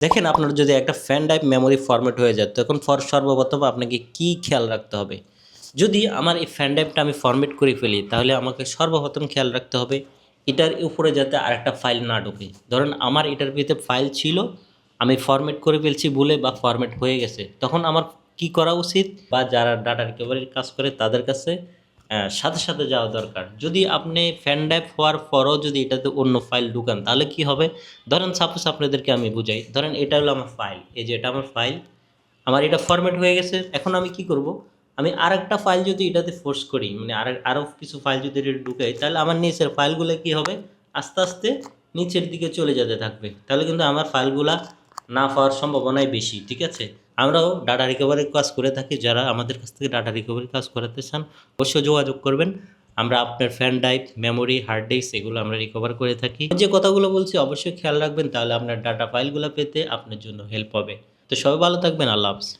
দেখেন আপনার যদি একটা ফ্যান ড্রাইভ মেমোরি ফরম্যাট হয়ে যায়, তখন ফর সর্বপ্রথম আপনাকে কি খেয়াল রাখতে হবে? যদি আমার এই ফ্যান ড্রাইভটা আমি ফরম্যাট করে ফেলি, তাহলে আমাকে সর্বপ্রথম খেয়াল রাখতে হবে এটার উপরে যাতে আরেকটা ফাইল না ঢোকে। ধরেন আমার এটার ভিতরে ফাইল ছিল, আমি ফরম্যাট করে ফেলছি ভুলে বা ফরম্যাট হয়ে গেছে, তখন আমার কি করা উচিত? বা যারা ডাটা রিকভারির কাজ করে, তাদের কাছে সাথে সাথে যাওয়া দরকার। যদি আপনি ফ্যান ড্রাইভ হওয়ার পরও যদি এটাতে অন্য ফাইল ঢুকান, তাহলে কি হবে? ধরেন সাপোজ আপনাদেরকে আমি বুঝাই, ধরেন এটা হলো আমার ফাইল, এই যে এটা আমার ফাইল, আমার এটা ফরম্যাট হয়ে গেছে, এখন আমি কি করব? আমি আর একটা ফাইল যদি এটাতে ফোর্স করি মানে আর, আরও কিছু ফাইল যদি এটা ঢুকাই, তাহলে আমার নিচের ফাইলগুলো কি হবে? আস্তে আস্তে নিচের দিকে চলে যেতে থাকবে। তাহলে কিন্তু আমার ফাইলগুলা না পাওয়ার সম্ভাবনাই বেশি, ঠিক আছে? আমরাও ডাটা রিকভারির কাজ করে থাকি। যারা আমাদের কাছ থেকে ডাটা রিকভারি কাজ করাতে চান, অবশ্যই যোগাযোগ করবেন। আমরা আপনার pen drive memory hard disk এগুলো আমরা রিকভার করে থাকি। যে কথাগুলো বলছি, অবশ্যই খেয়াল রাখবেন, তাহলে আপনার ডাটা ফাইলগুলো পেতে আপনার জন্য হেল্প হবে। তো সবাই ভালো থাকবেন, আল্লাহ হাফিজ।